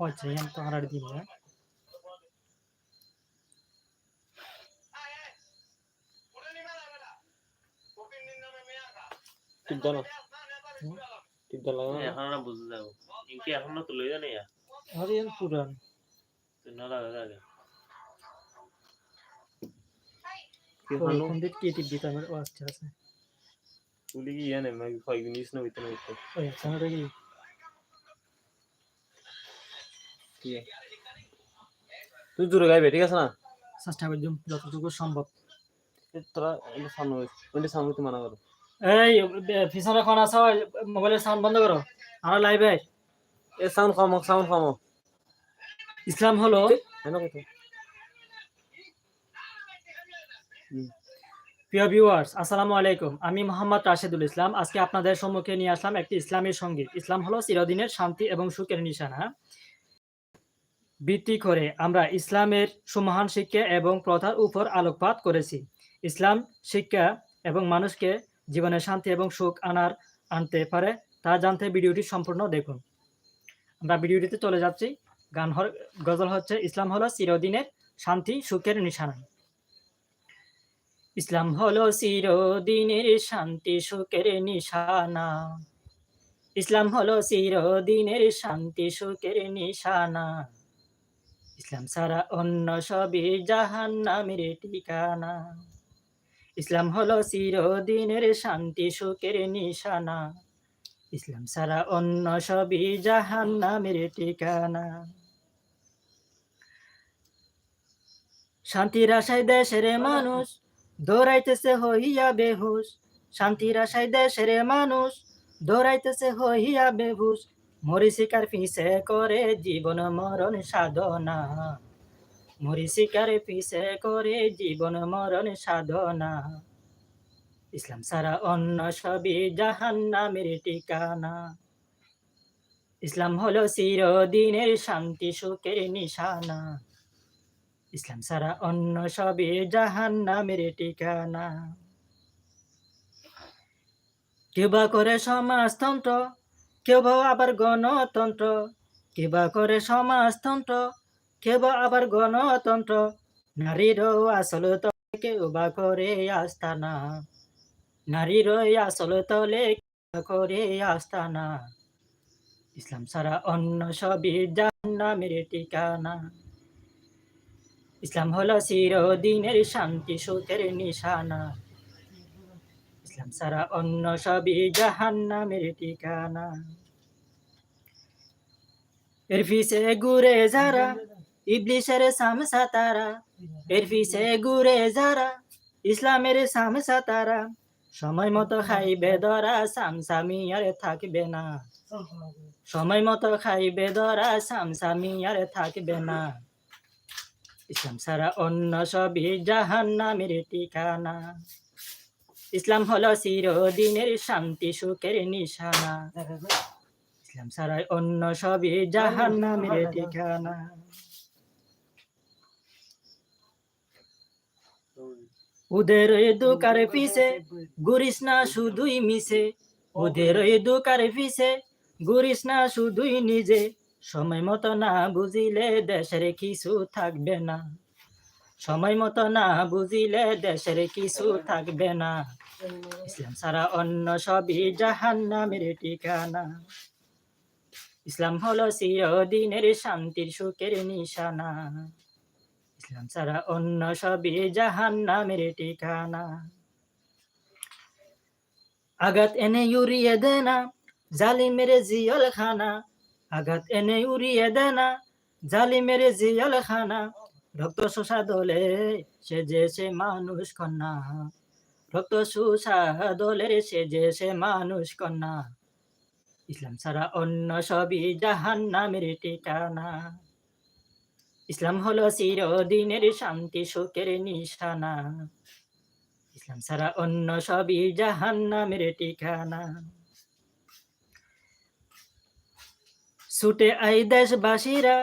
ও আচ্ছা ইয়ান তো হারার দিব না। টিপটা না? টিপটা লাগা না? এখন না বুঝে যাব। ইনকি এখন না তো লই জানি আর ইয়ান পুরান। তুই না লাগা লাগে। কি হলো? দিক কি টিপ দিতে ও আচ্ছা আছে। তুলি কি ইয়ানে মাই ফাই নিস না বিতনে বিতনে ও আচ্ছা আমরা তুই জোরে গাইবে ঠিক আছে না? চেষ্টা যতটুকু সম্ভব। তোরা সামনে ওইটা সামনে তুই মানা করো। এই পিছনে কোন আছে? মোবাইলের সাউন্ড বন্ধ করো। আমরা লাইভে এ। সাউন্ড কমো সাউন্ড কমো। ইসলাম হলো প্রিয় ভিউয়ার্স আসসালামু আলাইকুম। আমি মোহাম্মদ রাশেদুল ইসলাম। আজকে আপনাদের সম্মুখে নিয়ে আসলাম একটি ইসলামী সংগীত। ইসলাম হলো চিরদিনের শান্তি এবং সুখের নিশানা। ভিত্তি করে আমরা ইসলামের সুমহান শিক্ষা এবং প্রথার উপর আলোকপাত করেছি। ইসলাম শিক্ষা এবং মানুষকে জীবনে শান্তি এবং সুখ আনার আনতে পারে তা জানতে ভিডিওটি সম্পূর্ণ দেখুন। আমরা ভিডিওটিতে চলে যাচ্ছি। গান গজল হচ্ছে, ইসলাম হলো চিরদিনের শান্তি, সুখের নিশানা। ইসলাম হলো চিরদিনের শান্তি, সুখের নিশানা। ইসলাম হলো চিরদিনের শান্তি, সুখের নিশানা। ইসলাম ছাড়া অন্য সবই জাহান নামের ঠিকানা। ইসলাম হলো চিরদিনের শান্তি, সুখের নিশানা। ইসলাম ছাড়া অন্য সবই জাহান নামের ঠিকানা। শান্তির আশায় দেশের মানুষ দৌড়াইতেছে হইয়া বেহুশ। শান্তির আশায় দেশের মানুষ দৌড়াইতেছে হইয়া বেহুশ। মরিচিকার পিছে করে জীবন মরণ সাধনা। মরিচিকার পিছে করে জীবন মরণ সাধনা। ইসলাম সারা অন্য সবই জাহান নামের ঠিকানা। ইসলাম হলো চিরদিনের শান্তি, সুখের নিশানা। ইসলাম সারা অন্য সবই জাহান নামের ঠিকানা। কেউ বা করে সমাজতন্ত্র কেউ বা আবার গণতন্ত্র, কেউ বা করে সমাজতন্ত্র, কেউ বা আবার গণতন্ত্র নারীরও আসল তলে কেউ বা করে আস্তানা নারীরও আসল তলে করে আস্তানা। ইসলাম সারা অন্য সবই জাহান নামের ঠিকানা। ইসলাম হলো চিরদিনের শান্তি, সুখের নিশানা। ইসলাম সারা অন্য সবই জাহান নামের ঠিকানা। এর পিছে ঘুরে যারা ইবলিশের সামসা তারা। এর পিছে ঘুরে যারা, ইসলামের সামসা তারা। সময় মতো খাইবে ধরা, সামসামি আর থাকবে না। সময় মতো খাইবে ধরা, সামসামি আর থাকবে না। ইসলাম ছাড়া অন্য সবই জাহান নামের ঠিকানা। ইসলাম হলো চিরদিনের শান্তি সুখের নিশানা। ইসলাম ছাড়া অন্য সবই জাহান নামের ঠিকানা। ওদের দোকার পিছে গুরিস না শুধুই মিশে ওদের দোকার পিছে গুরিস না শুধুই নিজে। সময় মতো না বুঝিলে দেশের কিছু থাকবে না। সময় মতো না বুঝিলে দেশের কিছু থাকবে না। ইসলাম ছাড়া অন্য সবই জাহান নামের ঠিকানা। ইসলাম হলো চিরদিনের শান্তির সুখের নিশানা। ইসলাম ছাড়া অন্য সবই জাহান নামের ঠিকানা। আঘাত এনে উড়িয়ে দেনা জালিমের জিয়ল খানা আঘাত এনে উড়িয়ে দেনা জালিমের জিয়ল খানা রক্ত শোষা দলে সে যে সে মানুষ কন্যা। রক্ত শোষা দলের সে যে সে মানুষ কন্যা। ইসলাম ছাড়া অন্য সবই জাহান নামের ঠিকানা। ইসলাম হলো চিরদিনের শান্তি, সুখের নিশানা। ইসলাম ছাড়া অন্য সবই জাহান নামের ঠিকানা। ছুটে আই দেশবাসীরা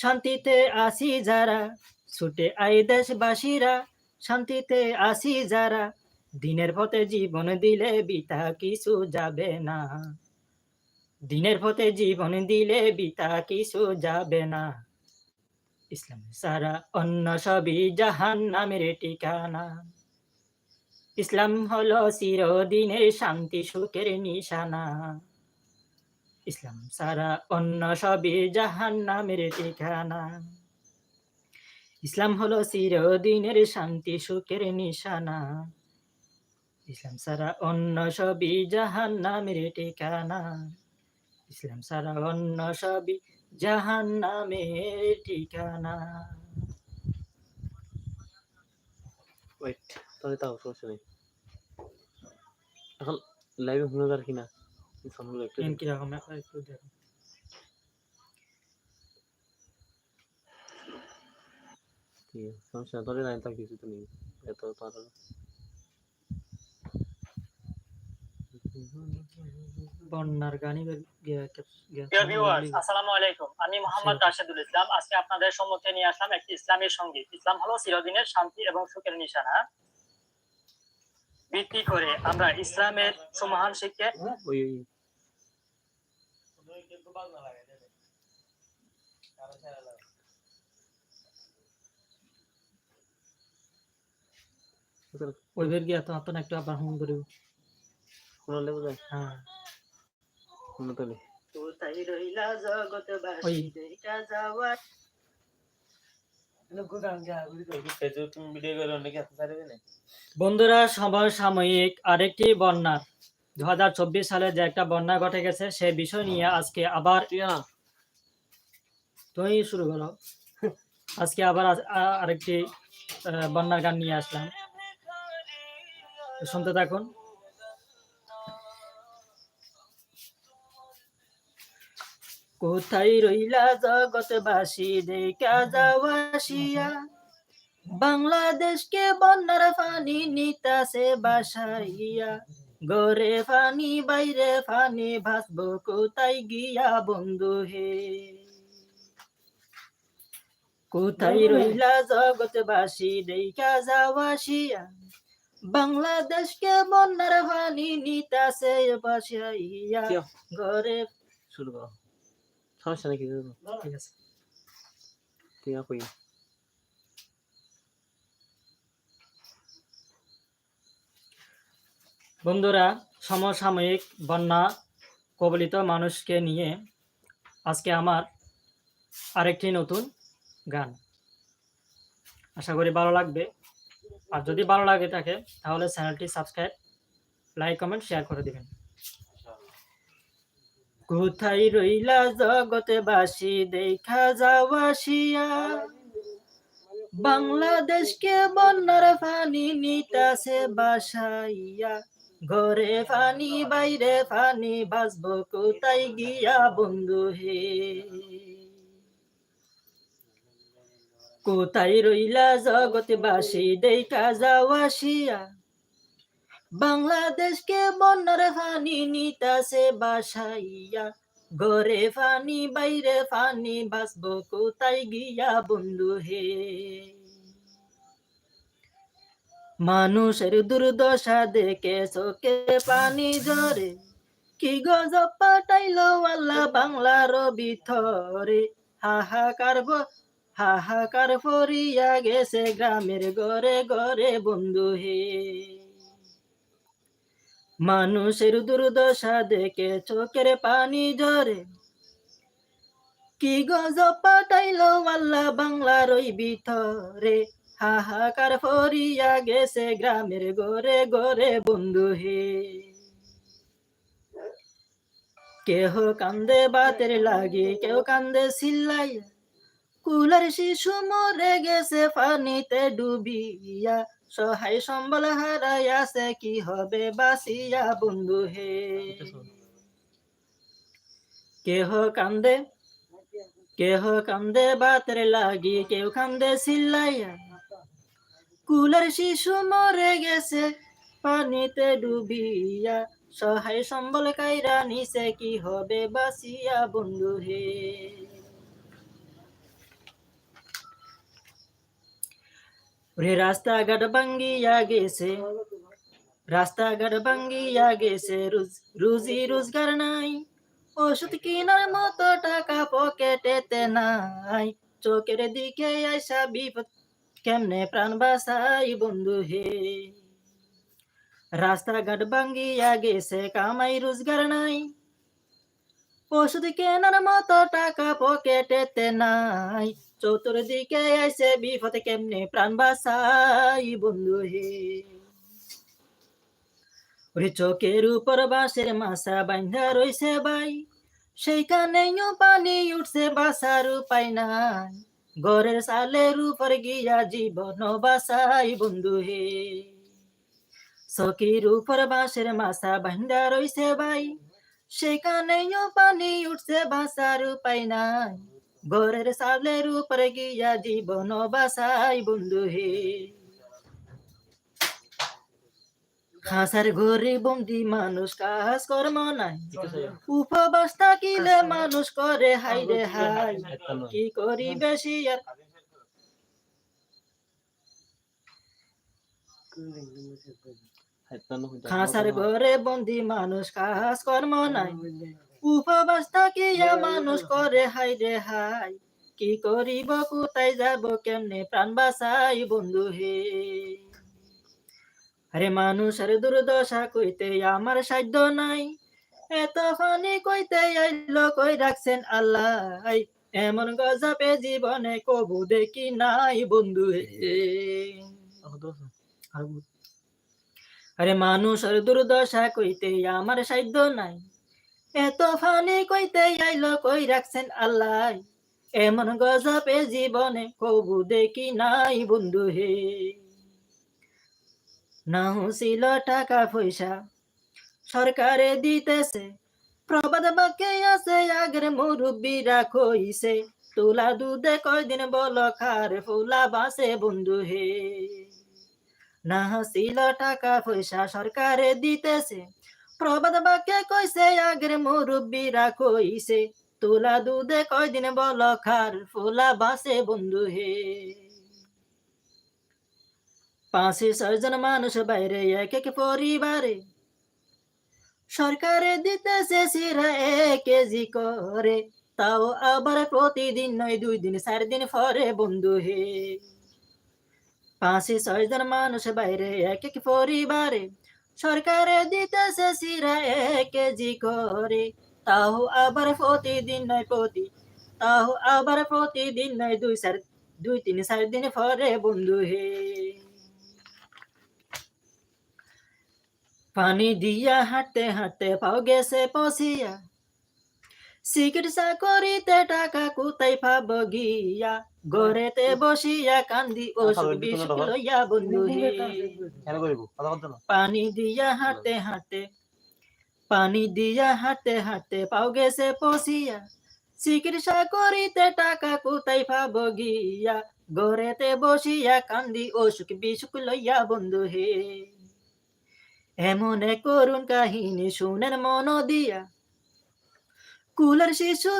শান্তিতে আসি যারা, ছুটে আই দেশবাসীরা, শান্তিতে আসি যারা, দিনের পথে জীবন দিলে বিতা কিছু যাবে না। দিনের পথে জীবন দিলে বিতা কিছু যাবে না। ইসলাম সারা অন্য সবই জাহান নামের ঠিকানা। ইসলাম হলো চিরদিনের শান্তি সুখের নিশানা। ইসলাম সারা অন্য সবই জাহান নামের ঠিকানা। ইসলাম হলো চিরদিনের শান্তি, সুখের নিশানা। ইসলাম সারা অন্য সবই জাহান নামের ঠিকানা। ইসলাম সারা অন্য সবই জাহান নামের ঠিকানা। ওয়েট তাহলে তাও সমস্যা এখন লাইভে হুনাদার কিনা? কীরকম একটু দেখো। সমস্যা না লাইন কিছু তো নেই। এত তার বন্যার গানি আসসালামু আলাইকুম। আমি মোহাম্মদ রাশেদুল ইসলাম। আজকে আপনাদের সম্মুখে নিয়ে আসলাম একটি ইসলামের সংগীত। ইসলাম হলো চিরদিনের শান্তি এবং সুখের নিশানা। ভিত্তি করে আমরা ইসলামের সুমহান শিক্ষা ওই ওই। ওই গিয়া তো আপনার একটু আবার হুম করিব হ্যাঁ। কোনো তাহলে কোথায় রইলা জগৎবাসী দেখা যাওয়া ফেসবুক তুমি ভিডিও করে অনেকে হাতে ছাড়বে না বন্ধুরা সমসাময়িক আরেকটি বন্যা। দু হাজার চব্বিশ সালে যে একটা বন্যা ঘটে গেছে সে বিষয় নিয়ে আজকে আবার তুমি শুরু করো। আজকে আবার আরেকটি আহ, বন্যার গান নিয়ে আসলাম। শুনতে থাকুন। কোথায় রইলা জগৎবাসী দেখা যাওয়াশিয়া বাংলাদেশকে বন্যার পানি নিতাছে বাসাইয়া। গরে পানি বাইরে পানি ভাসবো কোথায় গিয়া বন্ধু হে। কোথায় রইলা জগৎবাসী দেখা যাওয়াশিয়া বাংলাদেশকে বন্যার পানি নিতাছে বাসাইয়া? গরে শুরু বন্ধুরা, সমসাময়িক বন্যা কবলিত মানুষকে নিয়ে আজকে আমার আরেকটি নতুন গান। আশা করি ভালো লাগবে। আর যদি ভালো লাগে থাকে, তাহলে চ্যানেলটি সাবস্ক্রাইব, লাইক, কমেন্ট, শেয়ার করে দিবেন। কোথায় রইলা জগতে বাসি? দেখা যাওয়াশিয়া বাংলাদেশকে বন্যার ফানি নিতাছে বাসাইয়া। ঘরে ফানি, বাইরে ফানি বাসবো কোথায় গিয়া বন্ধু হে? কোথায় রইলা জগৎবাসী দেখা যাওয়াশিয়া বাংলাদেশকে বন্যার পানি নিতাছে বাসাইয়া, ঘরে ফানি, বাইরে পানি বাসবো কোথায় গিয়া বন্ধু হে? মানুষের দুর্দশা দেখে চোখে পানি ঝরে, কি গজব পাঠাইলো আল্লাহ বাংলার ভিতরে? হাহাকার হাহাকার ফরিয়া গেছে গ্রামের ঘরে ঘরে বন্ধু হে। মানুষের দুর্দশা দেখে চোখের পানি ঝরে। কি গজব পাঠাইলো আল্লাহ বাংলার ওই ভিতরে হাহাকার ফরিয়া গেছে গ্রামের ঘরে ঘরে বন্ধু হে। কেহ কান্দে বাতের লাগে কেউ কান্দে সিল্লাইয়া কুলার শিশু মরে গেছে পানিতে ডুবিয়া। সহায় সম্বল হারাইয়াছে কি হবে বাসিয়া বন্ধু হে? কেহ কান্দে? কেহ কান্দে বাতের লাগি? কেউ কান্দে সিল্লাইয়া কুলার শিশু মরে গেছে, পানিতে ডুবিয়া। সহায় সম্বল কাইরা নিছে, কি হবে বাসিয়া বন্ধু হে? রে রাস্তাঘাট ভাঙ্গিয়া গেছে। রাস্তাঘাট ভাঙ্গিয়া গেছে, রুজ- রুজি রোজগার নাই। ওষুধ কিনার মতো টাকা পকেটেতে নাই। চোখের দিকে আইসা বিপদ কেমনে প্রাণ বাঁচাই বন্ধু হে? রাস্তাঘাট ভাঙ্গিয়া গেছে, কামাই রোজগার নাই। ওষুধ কেনার মতো টাকা পকেটেতে নাই। চতুর্দিকে আইসে বিপদ কেমনে প্রাণ বাসাই বন্ধু হে? ওরে চোখের উপর বাঁশের মাসা বান্ধা রইছে বাই সেইখানেও পানি উঠছে বাসার উপায় নাই। ঘরের সালের উপর গিয়া জীবন বাসাই বন্ধু হে? চকির উপর বাঁশের মাসা বান্ধা রইছে বাই সেখানেও পানি উঠছে বাসার উপায় নাই। ঘরের সালের উপর গিয়া জীবন বাসাই বন্ধু হে। খাসার ঘরে বন্দি মানুষ কাজ কর্ম নাই। উপবাস থাকিলে মানুষ করে হাই রে হাই কি করি বেশি খাসার ঘরে বন্দি মানুষ কাজ কর্ম নাই। উপবাস থাকিয়া মানুষ করে হাই রে হাই কি করিব কোথায় যাব কেমনে প্রাণ বাঁচাই বন্ধু হে? আরে মানুষের দুর্দশা কইতে আমার সাধ্য নাই। এত ফানি কইতে আইলো কই রাখছেন আল্লাহ? এমন গজাপে জীবনে কবু দেখি নাই বন্ধু হে। আরে মানুষের দুর্দশা কইতে আমার সাধ্য নাই। এত ফানি কইতে আইলো, কই রাখছেন আল্লাহ? এমন গজবে জীবনে কবু দেখি নাই, বন্ধু হে। না ছিল টাকা পয়সা, সরকারে দিতেছে। প্রবাদ বাক্যে আছে, আগের মুরব্বীরা কইছে, তুলা দুধে কয়দিন বল খার ফুলা বাসে, বন্ধু হে। না ছিল টাকা পয়সা, সরকারে দিতেছে। প্রবাদ বাক্যে কইছে, আগের মুরব্বীরা কইছে, তুলা দুধে কয়দিন বল খার ফুলা বাসে বন্ধু হে। পাঁচে ছয়জন মানুষ বাইরে, এক এক পরিবারে। সরকারে দিতেছে সিরা এক কেজি করে, তাও আবার প্রতিদিন নয়, দুই দিন, চার দিন পরে বন্ধু হে। পাঁচে ছয়জন মানুষ বাইরে, এক এক পরিবারে। সরকারে দিতেছে সিরা এক কেজি করে তাও আবার প্রতিদিন নয় প্রতি, তাও আবার প্রতিদিন নয় দুই চার, দুই তিন চার দিন পরে বন্ধু হে। পানি দিয়া হাঁটতে হাঁটতে পাও গেছে পছিয়া চিকিৎসা করিতে টাকা কোথায় পাব গিয়া? ঘরেতে বসিয়া কান্দি বিষ লইয়া বন্ধু হে। কেন করিব কথা বলতো না। পানি দিয়া হাতে হাতে পানি দিয়া হাতে হাতে পাও গেছে পছিয়া চিকিৎসা করিতে টাকা কোথায় পাব গিয়া? ঘরেতে বসিয়া কান্দি অসুখ বিসুখ লইয়া বন্ধু হে। এমন করুণ কাহিনী শুনেন মন দিয়া। কুলার শিশু।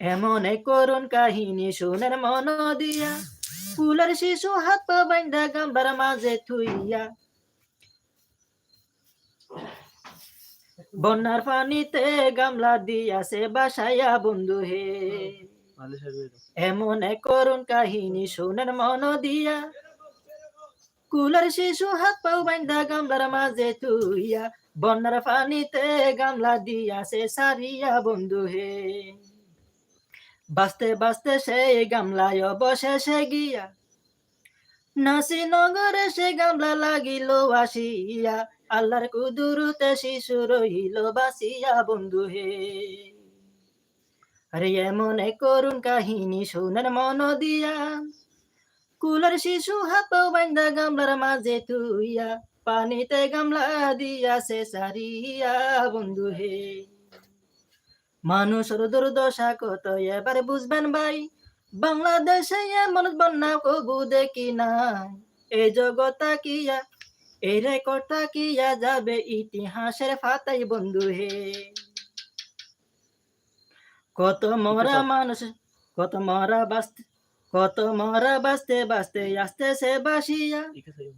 এমন এক কাহিনী শুনেন মন দিয়া। কুলার শিশু হাত বাইন্দা গাম্বার মাঝে থুইয়া। বন্যার পানিতে গামলা দিয়াছে বাসায়া বন্ধু হে। এমন এক করুণ কাহিনী শুনেন মন দিয়া। কুলার শিশু হাত পাও বাইন্দা গামলার মাঝে তুইয়া বন্যার পানিতে গামলা দিয়াছে সারিয়া বন্ধু হে। বাঁচতে বাঁচতে সেই গামলায় অবশেষে গিয়া নাসি নগরে সে গামলা লাগিল, আসিয়া আল্লাহর কুদুরুতে শিশু রহিল বাসিয়া বন্ধু হে। আরে এমন করুণ কাহিনী শোনার মন দিয়া। কুলার শিশু হাত বাইন্দা গামলার মাঝে তুইয়া পানিতে গামলা দিয়াছে সারিয়া বন্ধু হে। মানুষের দুর্দশা কত এবার বুঝবেন ভাই বাংলাদেশে এমন বন্যা কবু দেখি নাই। এই জগতা কিয়া এই রেকর্ডটা কিয়া যাবে ইতিহাসের ফাতাই বন্ধু হে। কত মরা মানুষ কত মরা বাঁচতে কত মরা বাঁচতে বাঁচতে আসতে সে বাসিয়া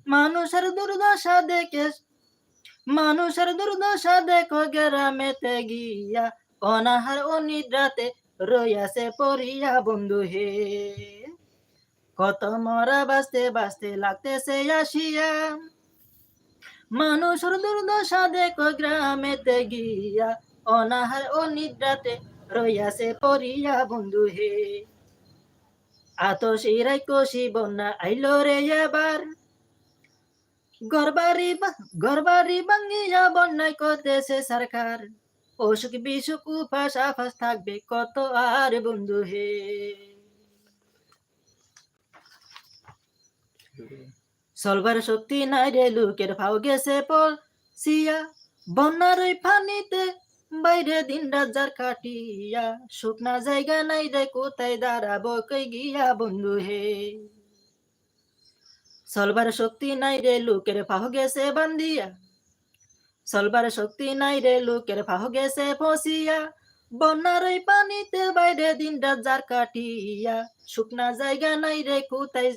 মানুষের দুর্দশা দেখে, মানুষের দুর্দশা দেখো গ্রামেতে গিয়া, অনাহার অনিদ্রাতে রইয়াছে পড়িয়া বন্ধু হে। কত মরা বাঁচতে বাঁচতে লাগতেছে আসিয়া। মানুষের দুর্দশা দেখো গ্রামেতে গিয়া, অনাহার অনিদ্রাতে রইয়াছে পড়িয়া বন্ধু হে। আতসী রাইকসি বন্যা আইলো রে এবার। গরবারি গরবারি বাঙ্গিয়া বন্যায় করতেছে সরকার। অসুখ বিসুখ উপাস আফাস থাকবে কত আর বন্ধু হে। সলবার শক্তি নাই রে, লোকের ফাও গেছে পল। সিয়া, বন্যার পানিতে বাইরে দিন রাজার কাটিয়া শুকনা জায়গা নাই রে কোথায় দাঁড়াবো, কই গিয়া বন্ধু হে? সলবার শক্তি নাই রে লোকের ফাহ গেছে বান্দিয়া সলবার শক্তি নাই রে লোকের ফাহ গেছে ফসিয়া বন্যার ওই পানিতে বাইরে দিন রাজার কাটিয়া শুকনা জায়গা নাই রে কোথায়,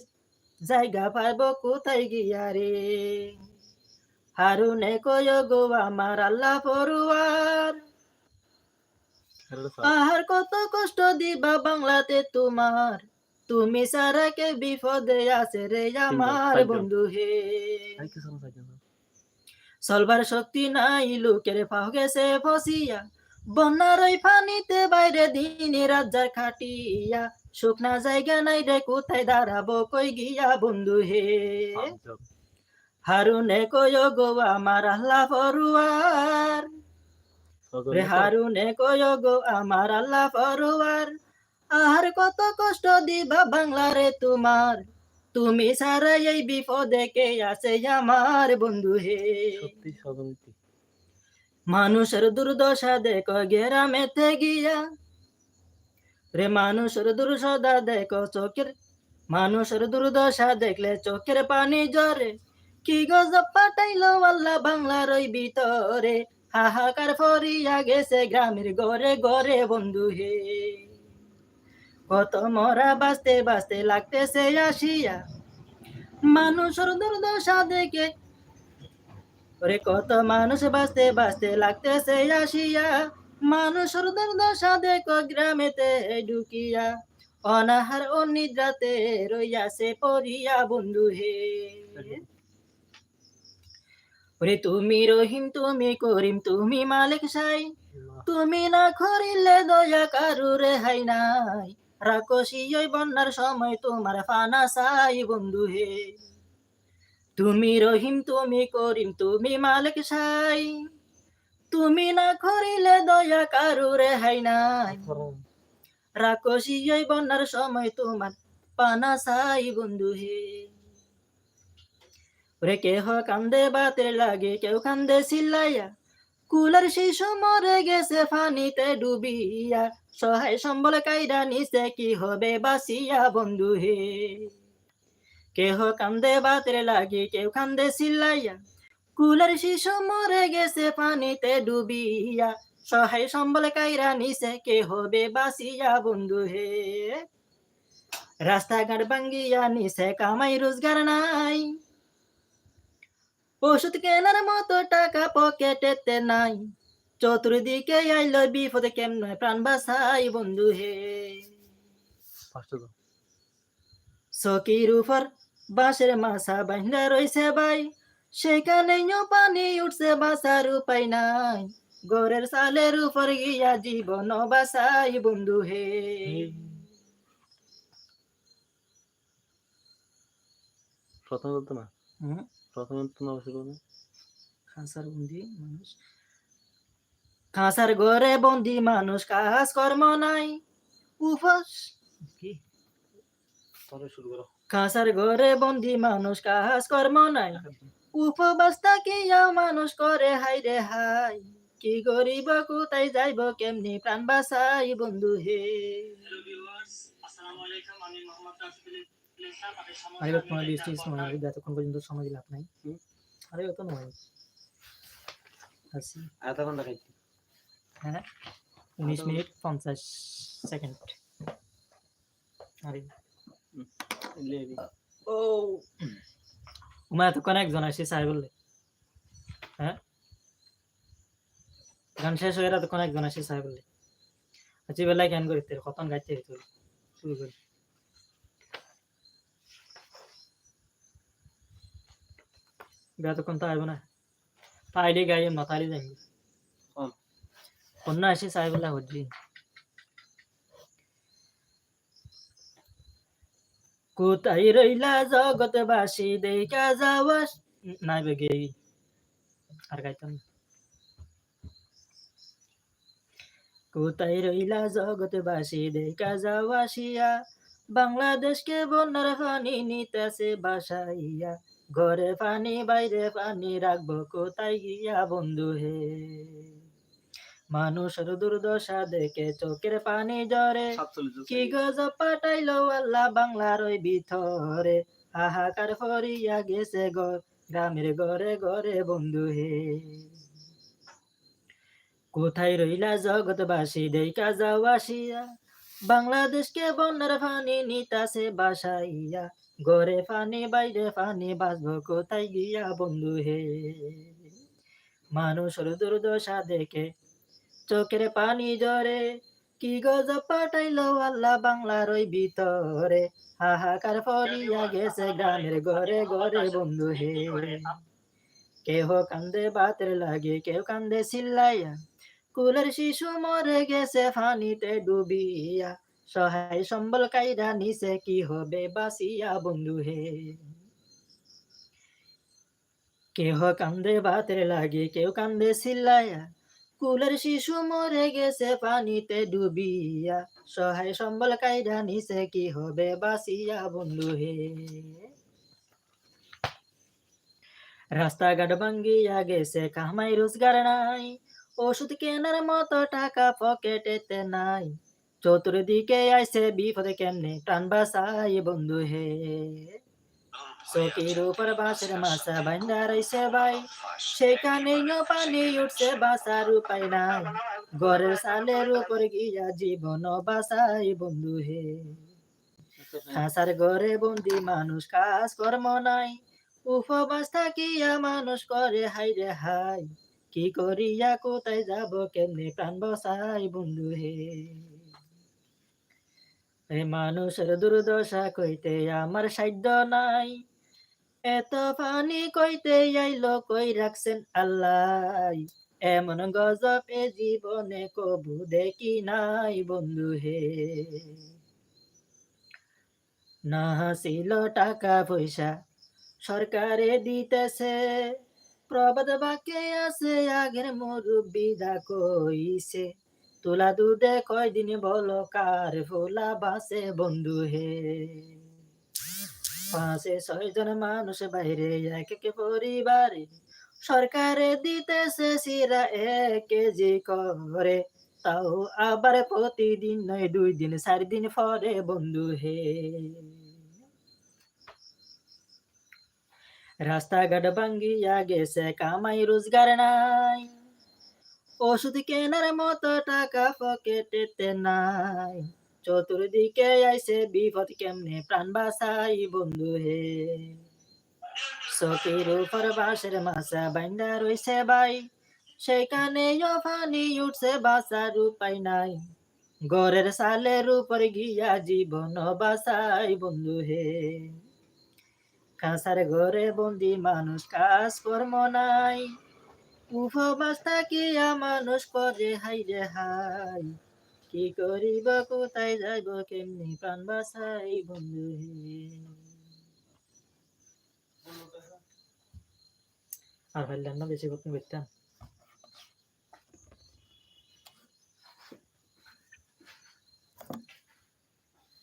জায়গা পাইব কোথায় গিয়া রে? হারুনে কয় গো আমার আল্লাহ পড়ুয়ার আহার কত কষ্ট দিবা বাংলাতে তোমার তুমি সারা কে বিপদে আছে রে আমার। বন্ধু হে সলবার শক্তি নাই লোকের পাও গেছে ফসিয়া বন্যার ওই পানিতে বাইরে দিনে রাজ্জার খাটিয়া শুকনা জায়গা নাই রে কোথায় দাঁড়াবো কই গিয়া বন্ধু হে হারুনে কয় গো আমার আল্লাহ পড়ুয়ার রে হারুনে কয় গো আমার আল্লাহ পড়ুয়ার আর কত কষ্ট দিবা বাংলারে তোমার। তুমি সারা এই বিপদে কে আছে আমার বন্ধু হে। মানুষের দুর্দশা দেখো গেরামেতে গিয়া। রে মানুষের দুর্দশা দেখো চোখের। মানুষের দুর্দশা দেখলে চোখের পানি জরে কি গজব পাঠাইলো আল্লাহ বাংলার ওই ভিতরে? হাহাকার ফরিয়া গেছে গ্রামের ঘরে ঘরে বন্ধু হে। কত মরা বাঁচতে বাঁচতে লাগতেছে আসিয়া। মানুষের দুর্দশা দেখে। ওরে কত মানুষ বাঁচতে বাঁচতে লাগতেছে আসিয়া। মানুষের দুর্দশা দেখো গ্রামেতে ঢুকিয়া। অনাহার অনিদ্রাতে রইয়াছে পড়িয়া বন্ধু হে। ওরে তুমি রহিম তুমি করিম তুমি মালিক সাই। তুমি না করিলে দয়া কারুরে হাই নাই। রাকসি ওই বন্যার সময় তোমার ফানা সাই বন্ধু হে। তুমি রহিম তুমি করিম তুমি মালিক সাই। তুমি না করিলে দয়া কারুরে হাই নাই। রাকসি ওই বন্যার সময় তোমার পানা সাই বন্ধু হে। ওরে কেহ কান্দে বাতের লাগে কেউ কান্দে সিল্লাইয়া কুলার শিশু মরে গেছে ফানিতে ডুবিয়া। সহায় সম্বল কাইরা নিছে, কি হবে বাসিয়া বন্ধু হে। কেহ কান্দে বাতের লাগে কেউ কান্দে সিল্লাইয়া কুলার শিশু মরে গেছে পানিতে ডুবিয়া। সহায় সম্বল কাইরা নিছে, কে হবে বাসিয়া বন্ধু হে। রাস্তাঘাট ভাঙ্গিয়া নিছে, কামাই রোজগার নাই। ওষুধ কেনার মতো টাকা পকেটেতে নাই চতুর্দিকে আইলো বিপদে কেমন প্রাণ বাসাই বন্ধু হে সকির উপর বাঁশের মাছা বান্ধা রইছে ভাই সেখানে পানি উঠছে বাসার উপায় নাই গরের সালের উপর গিয়া জীবন বাসাই বন্ধু হে প্রথম বলতো না প্রথম তো না করবে খাঁচার বন্দি মানুষ। খাঁচার ঘরে বন্দি মানুষ কাজ কর্ম নাই। উপস কি? তাহলে শুরু করো। খাঁচার ঘরে বন্দি মানুষ কাজ কর্ম নাই উপবাস থাকিয়া মানুষ করে? হাই রে হাই কি গরিব কোথায় যাইব কেমনি প্রাণ বাসাই বন্ধু হে? হ্যালো ভিউয়ার্স আসসালামু আলাইকুম। আমি মোহাম্মদ রাশিদুল আরে তোমার বৃষ্টি সময় এতক্ষণ পর্যন্ত সময় দিলাম নাই। আরে অত নয়। আশি আধা ঘণ্টা খাইছি হ্যাঁ উনিশ মিনিট পঞ্চাশ সেকেন্ড। আরে। ও। উমা এতক্ষণ একজন আসে চাই বললে। হ্যাঁ? গান শেষ হয়ে এতক্ষণ একজন আসে চাই বললে। আচ্ছা বেলায় কেন করিতে কতন গাইতে শুরু করি। বেতক্ষণ তো আইব না তাইলে গাইম না তাইলে যাইব হুম। অন্য আসি চাই বলে হজি কোথায় রইলা জগৎবাসী দেখা যাওয়া নাই বেগে আর গাইতাম কোথায় রইলা জগৎবাসী দেখা যাওয়া বাংলাদেশকে বন্যার পানি নিতেছে বাসাইয়া ঘরে পানি বাইরে পানি রাখব কোথায় গিয়া বন্ধু হে? মানুষের দুর্দশা দেখে চোখের পানি জরে কি গজব পাঠাইলো আল্লাহ বাংলার ওই ভিতরে। হাহাকার ফরিয়া গেছে গর গ্রামের ঘরে ঘরে বন্ধু হে। কোথায় রইলা জগৎবাসী দেখা যাও আসিয়া। বাংলাদেশকে বন্যার পানি নিতাছে বাসাইয়া। ঘরে পানি বাইরে পানি বাঁচবো কোথায় গিয়া বন্ধু হে? মানুষের দুর্দশা দেখে চোখের পানি জরে কি গজব পাঠাইলো আল্লাহ বাংলার ওই ভিতরে? হাহাকার পড়িয়া গেছে গ্রামের ঘরে ঘরে বন্ধু হে। কেহ কান্দে বাতের লাগে কেউ কান্দে চিল্লাইয়া কুলের শিশু মরে গেছে ফানিতে ডুবিয়া। সহায় সম্বল কাইরা নিছে কি হবে বাসিয়া বন্ধু হে। কেহ কান্দে বাতের লাগে, কেউ কান্দে চিল্লাইয়া কুলের শিশু মরে গেছে পানিতে ডুবিয়া। সহায় সম্বল কাইরা নিছে কি হবে বাসিয়া বন্ধু হে। রাস্তাঘাট ভাঙ্গিয়া গেছে, কামাই রোজগার নাই। ওষুধ কেনার মতো টাকা পকেটেতে নাই। চতুর্দিকে আইছে বিপদে কেমনে? প্রাণ বাসাই বন্ধু হে। চকির উপর বাঁশের মাছা বাইন্দা রইছে ভাই। সেখানে পানি উঠছে বাসার উপায় নাই। ঘরের সালের উপর গিয়া জীবন বাসাই বন্ধু হে। খাসার ঘরে বন্দি মানুষ কাজ কর্ম নাই। উপবাস থাকিয়া মানুষ করে হাই রে হাই কি করিয়া কোথায় যাব কেমনে প্রাণ বসাই বন্ধু হে। এই মানুষের দুর্দশা কইতে আমার সাধ্য নাই। এত পানি কইতে আইলো, কই রাখছেন আল্লাহ? এমন গজব এ জীবনে কবু দেখি নাই, বন্ধু হে। না ছিল টাকা পয়সা, সরকারে দিতেছে। প্রবাদ বাক্যে আছে আগের মুরব্বিদা কইছে তোলা দুধে কয়দিন বলো, কার ফোলা বাসে বন্ধু হে? পাঁচে ছয়জন মানুষ, বাইরে এক এক পরিবারে। সরকারে দিতেছে সিরা এক কেজি করে। তাও আবার প্রতিদিন নয়, দুই দিন, চার দিন পরে বন্ধু হে। রাস্তাঘাট ভাঙ্গিয়া গেছে, কামাই রোজগার নাই। ওষুধ কেনার মতো টাকা পকেটেতে নাই। চতুর্দিকে আইসে বিপদ কেমনে প্রাণ বাসাই বন্ধু হে। চকির উপর বাঁশের মাসা বাইন্দা রইছে ভাই। সেখানে ফানি উঠছে বাসার উপায় নাই। ঘরের সালের উপর গিয়া জীবন বাসাই বন্ধু হে। কাঁসার ঘরে বন্দি মানুষ কাজ কর্ম নাই। উপবাস থাকিয়া মানুষ করে হাই রে হাই কি করিব, কোথায় যাইব, কেমনি প্রাণ বাসাই বন্ধু আর ভাইলাম না, বেশি বলতাম